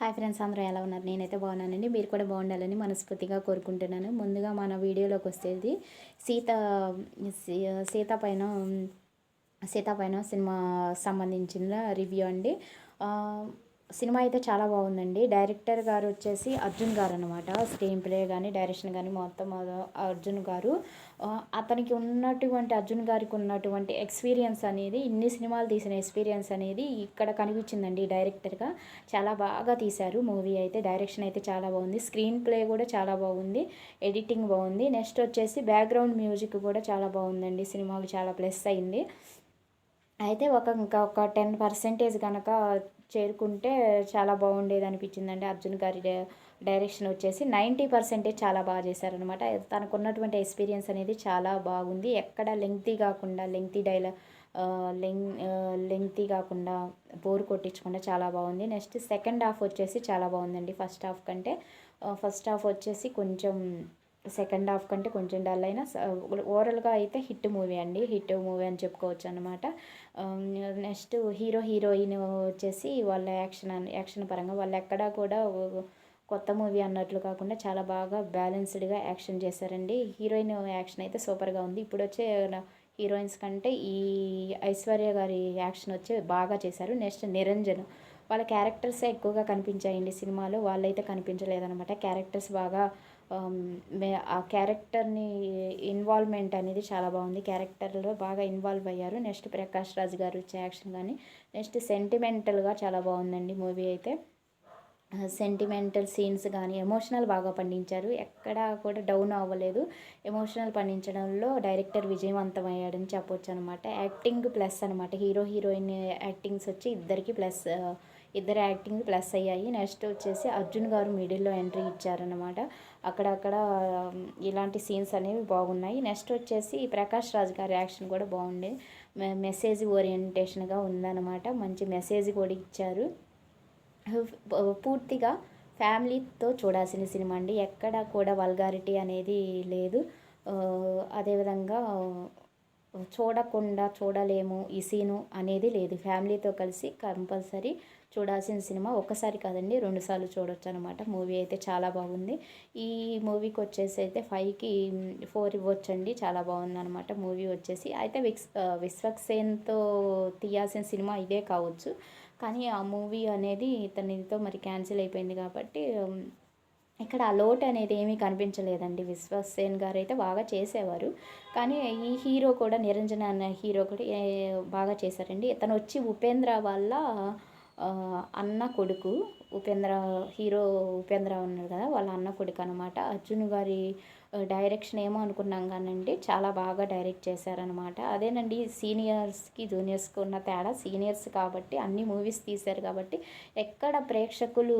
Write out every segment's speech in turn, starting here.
Hi friends అందరూ ఎలా ఉన్నారు? నేనైతే బాగున్నానండి. మీరు కూడా బాగుండాలని మనస్ఫూర్తిగా కోరుకుంటున్నాను. ముందుగా మన వీడియోలోకి వస్తేది సీత సీ- సీత పైన సీత పైన సినిమా సంబంధించిన రివ్యూ అండి. సినిమా అయితే చాలా బాగుందండి. డైరెక్టర్ గారు వచ్చేసి అర్జున్ గారు అనమాట స్క్రీన్ ప్లే కానీ డైరెక్షన్ కానీ మొత్తం అర్జున్ గారు. అతనికి ఉన్నటువంటి అర్జున్ గారికి ఉన్నటువంటి ఎక్స్పీరియన్స్ అనేది ఇన్ని సినిమాలు తీసిన ఎక్స్పీరియన్స్ అనేది ఇక్కడ కనిపించిందండి డైరెక్టర్గా. చాలా బాగా తీశారు. మూవీ అయితే డైరెక్షన్ అయితే చాలా బాగుంది. స్క్రీన్ ప్లే కూడా చాలా బాగుంది. ఎడిటింగ్ బాగుంది. నెక్స్ట్ వచ్చేసి బ్యాక్గ్రౌండ్ మ్యూజిక్ కూడా చాలా బాగుందండి. సినిమాకి చాలా ప్లస్ అయింది. అయితే ఒక ఇంకా ఒక టెన్ పర్సెంటేజ్ కనుక చేరుకుంటే చాలా బాగుండేది అనిపించిందండి. అర్జున్ గారి డై- డైరెక్షన్ వచ్చేసి నైంటీ పర్సెంటేజ్ చాలా బాగా చేశారనమాట తనకు ఉన్నటువంటి ఎక్స్పీరియన్స్ అనేది చాలా బాగుంది. ఎక్కడ లెంగ్తీ కాకుండా లెంగ్తీ డైలా లెంగ్ లెంగ్తీ కాకుండా బోర్ కొట్టించకుండా చాలా బాగుంది. నెక్స్ట్ సెకండ్ హాఫ్ వచ్చేసి చాలా బాగుందండి. ఫస్ట్ హాఫ్ కంటే ఫస్ట్ హాఫ్ వచ్చేసి కొంచెం సెకండ్ హాఫ్ కంటే కొంచెం డల్ అయినా ఓవరాల్గా అయితే హిట్ మూవీ అండి. హిట్ మూవీ అని చెప్పుకోవచ్చు అనమాట నెక్స్ట్ హీరో హీరోయిన్ వచ్చేసి వాళ్ళ యాక్షన్ అన్- యాక్షన్ పరంగా వాళ్ళు ఎక్కడా కూడా కొత్త మూవీ అన్నట్లు కాకుండా చాలా బాగా బ్యాలెన్స్డ్గా యాక్షన్ చేశారండి. హీరోయిన్ యాక్షన్ అయితే సూపర్గా ఉంది. ఇప్పుడు వచ్చే హీరోయిన్స్ కంటే ఈ ఐశ్వర్య గారి యాక్షన్ వచ్చి బాగా చేశారు. నెక్స్ట్ నిరంజన్. వాళ్ళ క్యారెక్టర్సే ఎక్కువగా కనిపించాయండి సినిమాలో? వాళ్ళైతే కనిపించలేదన్నమాట. క్యారెక్టర్స్ బాగా Um, ఆ క్యారెక్టర్ని ఇన్వాల్వ్మెంట్ అనేది చాలా బాగుంది. క్యారెక్టర్లో బాగా ఇన్వాల్వ్ అయ్యారు. నెక్స్ట్ ప్రకాష్ రాజ్ గారు వచ్చే యాక్షన్ కానీ నెక్స్ట్ సెంటిమెంటల్గా చాలా బాగుందండి మూవీ అయితే. సెంటిమెంటల్ సీన్స్ కానీ ఎమోషనల్ బాగా పండించారు. ఎక్కడా కూడా డౌన్ అవ్వలేదు. ఎమోషనల్ పండించడంలో డైరెక్టర్ విజయవంతమయ్యాడని చెప్పొచ్చు అనమాట యాక్టింగ్ ప్లస్ అనమాట హీరో హీరోయిన్ యాక్టింగ్స్ వచ్చి ఇద్దరికి ప్లస్ ఇద్దరు యాక్టింగ్ ప్లస్ అయ్యాయి. నెక్స్ట్ వచ్చేసి అర్జున్ గారు మిడిల్లో ఎంట్రీ ఇచ్చారనమాట అక్కడక్కడ ఇలాంటి సీన్స్ అనేవి బాగున్నాయి. నెక్స్ట్ వచ్చేసి ప్రకాష్ రాజ్ గారి యాక్షన్ కూడా బాగుండే. మెసేజ్ ఓరియంటేషన్గా ఉందన్నమాట. మంచి మెసేజ్ కూడా ఇచ్చారు. పూర్తిగా ఫ్యామిలీతో చూడాల్సిన సినిమా అండి. ఎక్కడ కూడా వల్గారిటీ అనేది లేదు. అదేవిధంగా చూడకుండా చూడలేము ఈ సీను అనేది లేదు. ఫ్యామిలీతో కలిసి కంపల్సరీ చూడాల్సిన సినిమా ఒక్కసారి కాదండి రెండుసార్లు చూడొచ్చు అనమాట మూవీ అయితే చాలా బాగుంది. ఈ మూవీకి వచ్చేసి అయితే ఫైవ్కి ఫోర్ ఇవ్వచ్చండి చాలా బాగుంది అనమాట మూవీ వచ్చేసి. అయితే విక్స్ విశ్వక్సేన్తో తీయాల్సిన సినిమా ఇదే కావచ్చు. కానీ ఆ మూవీ అనేది ఇతనితో మరి క్యాన్సిల్ అయిపోయింది కాబట్టి ఇక్కడ ఆ లోటు అనేది ఏమీ కనిపించలేదండి. విశ్వసేన్ గారు అయితే బాగా చేసేవారు. కానీ ఈ హీరో కూడా నిరంజన అనే హీరో కూడా బాగా చేశారండి. ఇతను వచ్చి ఉపేంద్ర వాళ్ళ అన్న కొడుకు ఉపేంద్ర హీరో ఉపేంద్ర ఉన్నాడు కదా వాళ్ళ అన్న కొడుకు అనమాట అర్జున్ గారి డైరెక్షన్ ఏమో అనుకున్నాం కానండి చాలా బాగా డైరెక్ట్ చేశారనమాట అదేనండి సీనియర్స్కి జూనియర్స్కి ఉన్న తేడా సీనియర్స్ కాబట్టి అన్ని మూవీస్ తీశారు కాబట్టి ఎక్కడ ప్రేక్షకులు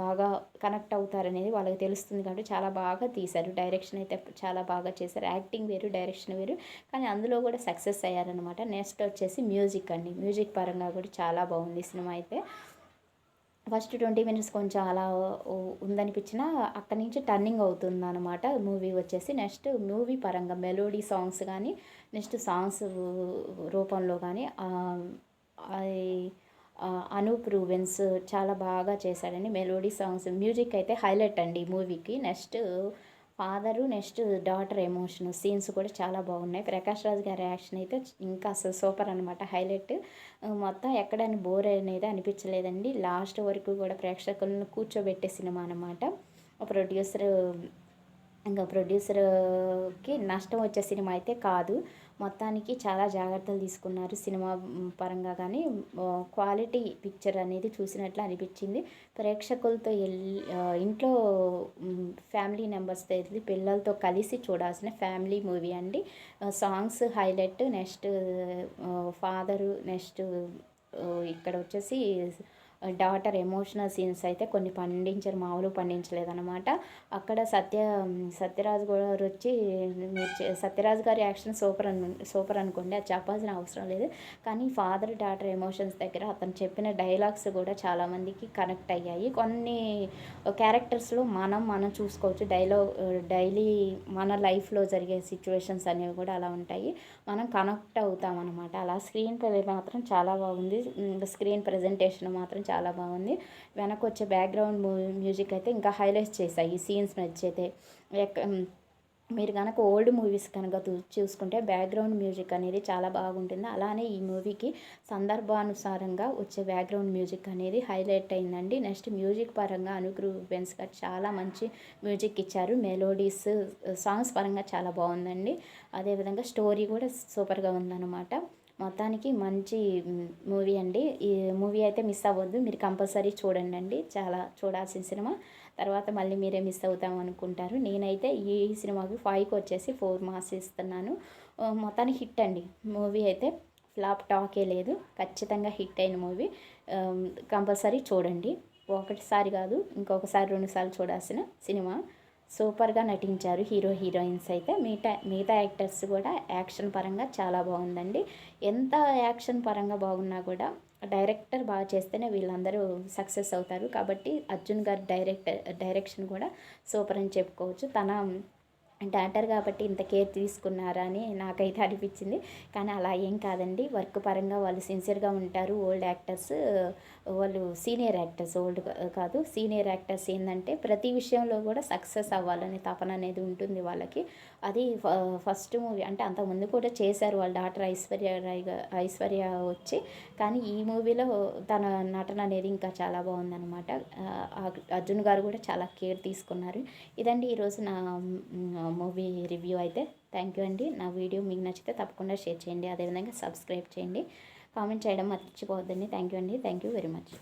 బాగా కనెక్ట్ అవుతారనేది వాళ్ళకి తెలుస్తుంది కాబట్టి చాలా బాగా తీశారు. డైరెక్షన్ అయితే చాలా బాగా చేశారు. యాక్టింగ్ వేరు డైరెక్షన్ వేరు. కానీ అందులో కూడా సక్సెస్ అయ్యారనమాట నెక్స్ట్ వచ్చేసి మ్యూజిక్ అండి. మ్యూజిక్ పరంగా కూడా చాలా బాగుంది సినిమా అయితే. ఫస్ట్ ట్వంటీ మినిట్స్ కొంచెం అలా ఉందనిపించిన అక్కడి నుంచి టర్నింగ్ అవుతుంది అనమాట మూవీ వచ్చేసి. నెక్స్ట్ మూవీ పరంగా మెలోడీ సాంగ్స్ కానీ నెక్స్ట్ సాంగ్స్ రూపంలో కానీ అనూప్ రూవెన్స్ చాలా బాగా చేశాడండి మెలోడీ సాంగ్స్. మ్యూజిక్ అయితే హైలైట్ అండి మూవీకి. Next father next daughter emotion scenes కూడా చాలా బాగున్నాయి. ప్రకాష్ రాజ్ గారి యాక్షన్ అయితే ఇంకా అసలు సూపర్ అనమాట హైలైట్. మొత్తం ఎక్కడైనా బోర్ అనేది అనిపించలేదండి. లాస్ట్ వరకు కూడా ప్రేక్షకులను కూర్చోబెట్టే సినిమా అనమాట ప్రొడ్యూసర్ ఇంకా ప్రొడ్యూసర్కి నష్టం వచ్చే సినిమా అయితే కాదు. మొత్తానికి చాలా జాగ్రత్తలు తీసుకున్నారు. సినిమా పరంగా కానీ క్వాలిటీ పిక్చర్ అనేది చూసినట్లు అనిపించింది. ప్రేక్షకులతో వెళ్ళి ఇంట్లో ఫ్యామిలీ మెంబర్స్తో వెళ్ళి పిల్లలతో కలిసి చూడాల్సిన ఫ్యామిలీ మూవీ అండి. Songs highlight next father next ఇక్కడ వచ్చేసి డాటర్ ఎమోషనల్ సీన్స్ అయితే కొన్ని పండించారు మామూలు పండించలేదన్నమాట. అక్కడ సత్య సత్యరాజ్ గారు వచ్చి సత్యరాజు గారి యాక్షన్ సూపర్ అను సూపర్ అనుకోండి అది చెప్పాల్సిన అవసరం లేదు. కానీ ఫాదర్ డాటర్ ఎమోషన్స్ దగ్గర అతను చెప్పిన డైలాగ్స్ కూడా చాలామందికి కనెక్ట్ అయ్యాయి. కొన్ని క్యారెక్టర్స్లో మనం మనం చూసుకోవచ్చు. డైలాగ్ డైలీ మన లైఫ్లో జరిగే సిచ్యువేషన్స్ అనేవి కూడా అలా ఉంటాయి. మనం కనెక్ట్ అవుతాం అనమాట అలా స్క్రీన్ ప్లే మాత్రం చాలా బాగుంది. స్క్రీన్ ప్రజెంటేషన్ మాత్రం చాలా చాలా బాగుంది. వెనక వచ్చే బ్యాక్గ్రౌండ్ మ్యూజిక్ అయితే ఇంకా హైలైట్ చేశాయి. ఈ సీన్స్ నచ్చైతే మీరు కనుక ఓల్డ్ మూవీస్ కనుక చూసుకుంటే బ్యాక్గ్రౌండ్ మ్యూజిక్ అనేది చాలా బాగుంటుంది. అలానే ఈ మూవీకి సందర్భానుసారంగా వచ్చే బ్యాక్గ్రౌండ్ మ్యూజిక్ అనేది హైలైట్ అయిందండి. నెక్స్ట్ మ్యూజిక్ పరంగా అనుగ్రూ బెన్స్ గారు చాలా మంచి మ్యూజిక్ ఇచ్చారు. మెలోడీస్ సాంగ్స్ పరంగా చాలా బాగుందండి. అదేవిధంగా స్టోరీ కూడా సూపర్గా ఉందన్నమాట. మొత్తానికి మంచి మూవీ అండి. ఈ మూవీ అయితే మిస్ అవ్వద్దు. మీరు కంపల్సరీ చూడండి అండి చాలా చూడాల్సిన సినిమా. తర్వాత మళ్ళీ మీరే మిస్ అవుతాం అనుకుంటారు. నేనైతే ఈ సినిమాకి ఫైవ్కి వచ్చేసి ఫోర్ మార్క్స్ ఇస్తున్నాను. మొత్తానికి హిట్ అండి. మూవీ అయితే ఫ్లాప్ టాకే లేదు. ఖచ్చితంగా హిట్ అయిన మూవీ. కంపల్సరీ చూడండి. ఒకటిసారి కాదు ఇంకొకసారి రెండుసార్లు చూడాల్సిన సినిమా. సూపర్గా నటించారు హీరో హీరోయిన్స్ అయితే. మిగతా మిగతా యాక్టర్స్ కూడా యాక్షన్ పరంగా చాలా బాగుందండి. ఎంత యాక్షన్ పరంగా బాగున్నా కూడా డైరెక్టర్ బాగా చేస్తేనే వీళ్ళందరూ సక్సెస్ అవుతారు. కాబట్టి అర్జున్ గారి డైరెక్టర్ డైరెక్షన్ కూడా సూపర్ అని చెప్పుకోవచ్చు. తన డాక్టర్ కాబట్టి ఇంత కేర్ తీసుకున్నారా అని నాకైతే అనిపించింది. కానీ అలా ఏం కాదండి. వర్క్ పరంగా వాళ్ళు సిన్సియర్గా ఉంటారు. ఓల్డ్ యాక్టర్స్ వాళ్ళు సీనియర్ యాక్టర్స్ ఓల్డ్ కాదు సీనియర్ యాక్టర్స్ ఏంటంటే ప్రతి విషయంలో కూడా సక్సెస్ అవ్వాలని తపన అనేది ఉంటుంది వాళ్ళకి. అది ఫస్ట్ మూవీ అంటే అంతకుముందు కూడా చేశారు వాళ్ళ డాక్టర్ ఐశ్వర్య రాయ్ ఐశ్వర్య వచ్చి. కానీ ఈ మూవీలో తన నటన అనేది ఇంకా చాలా బాగుందనమాట అర్జున్ గారు కూడా చాలా కేర్ తీసుకున్నారు. ఇదండి ఈరోజు నా మూవీ రివ్యూ అయితే థ్యాంక్ యూ అండి. నా వీడియో మీకు నచ్చితే తప్పకుండా షేర్ చేయండి. అదేవిధంగా సబ్స్క్రైబ్ చేయండి. కామెంట్ చేయడం మర్చిపోవద్దండి. థ్యాంక్ యూ అండి. Thank you very much.